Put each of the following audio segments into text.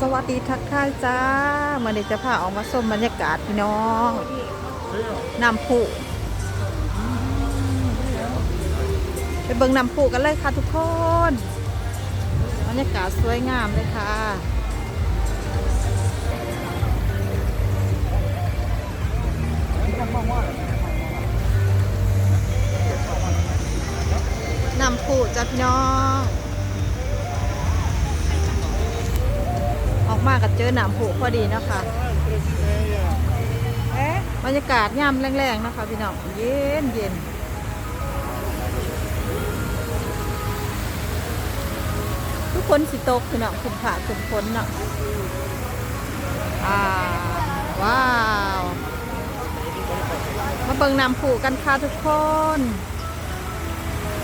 สวัสดีทักทายจ้ามื่อนี้จะพาออกมาชมบรรยากาศพี่น้องน้ำพุไปเบิ่งน้ำพุกันเลยค่ะทุกคนบรรยากาศสวยงามเลยค่ะน้ำพุจ้าพี่น้อง ออกมากับเจอหนามผูพอดีนะคะบรรยากาศย่ำแรงๆนะคะพี่น้องเย็นเย็นทุกคนสิตกพี่น้องคุมผ่าคุมพ้นเนาะอ่าว้าว มาเบิ่งน้ำผูกันค่ะทุกคน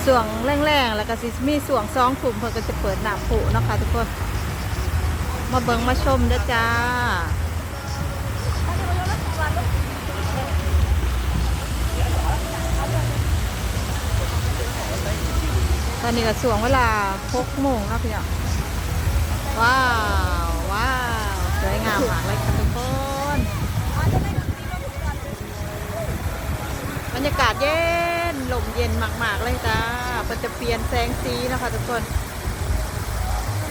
ส่วงแรงๆ แล้วก็สิมีส่วงซองถุ่มเพื่อก็จะเปิดน้ำผูเนาะคะทุกคน มาเบิงมาชมเด้อจ้า ตอนนี้ก็สวงเวลา6โมงแล้วพี่น้องว้าว ว้าว สวยงามมากเลยค่ะทุกคน บรรยากาศเย็น ลมเย็นมาก ๆ เลยจ้ามันจะเปลี่ยนแสงสีนะคะทุกคน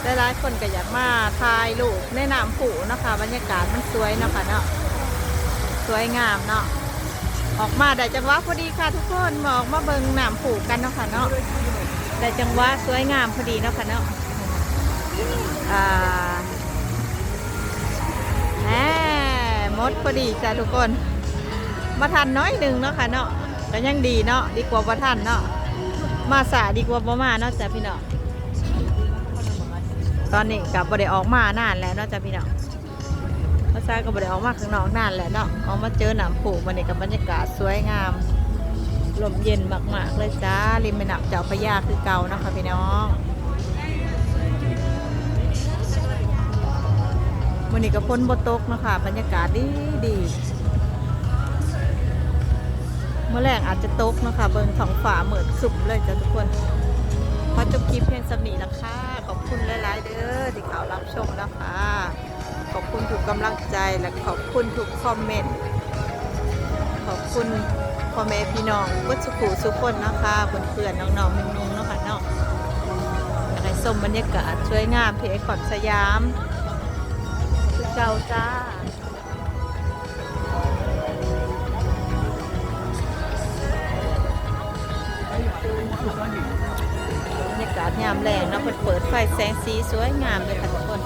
หลายๆคนก็อยากมาถ่ายรูปในน้ำผูเนะคะ บรรยากาศมันสวยนะคะเนาะสวยงามเนาะออกมาได้จังหวะพอดีค่ะทุกคนมาออกมาเบิ่งน้ำผูกันเนาะค่ะเนาะได้จังหวะสวยงามพอดีเนาะค่ะเนาะแหมมดพอดีจ้ะทุกคน มาทันน้อยหนึ่งเนาะค่ะเนาะก็ยังดีเนาะดีกว่าบ่ทันเนาะมาสายดีกว่าบ่มาเนาะจ้ะพี่เนาะ ตอนนี้กับบได้ออกมานานแล้วเนาะจ้ะพี่น้องภาษากับบได้ออกมาข้างนอกนานแล้วเนาะออกมาเจอหนามผูกมันนี่กับบรรยากาศสวยงามลมเย็นมากๆเลยจ้าริมแม่น้ำเจ้าพระยาคือเก่านะคะพี่น้องวันนี้ก็พ้นบตกนะคะบรรยากาศดีดีเมื่อแรกอาจจะตกนะคะเบิงท้องฟ้าเหมือนสุบเลยจ้ะทุกคนขอจบคลิปเพียงสำนีละค่ะ คุณหลาย ๆ เด้อที่เขารับชมนะคะขอบคุณทุกกำลังใจและขอบคุณทุกคอมเมนต์ขอบคุณพ่อแม่พี่น้องวัดสุขุสุขคนนะคะเพื่อนๆน้องๆนุ่งๆเนาะค่ะเนาะอยากให้มบรรยากาศสวยงามที่ไอคอนสยามคือเก่าจ้าบรรยา กาศยามแรงเนาะเปิดไฟแสงสีสวยงามเลยค่ะทุกคน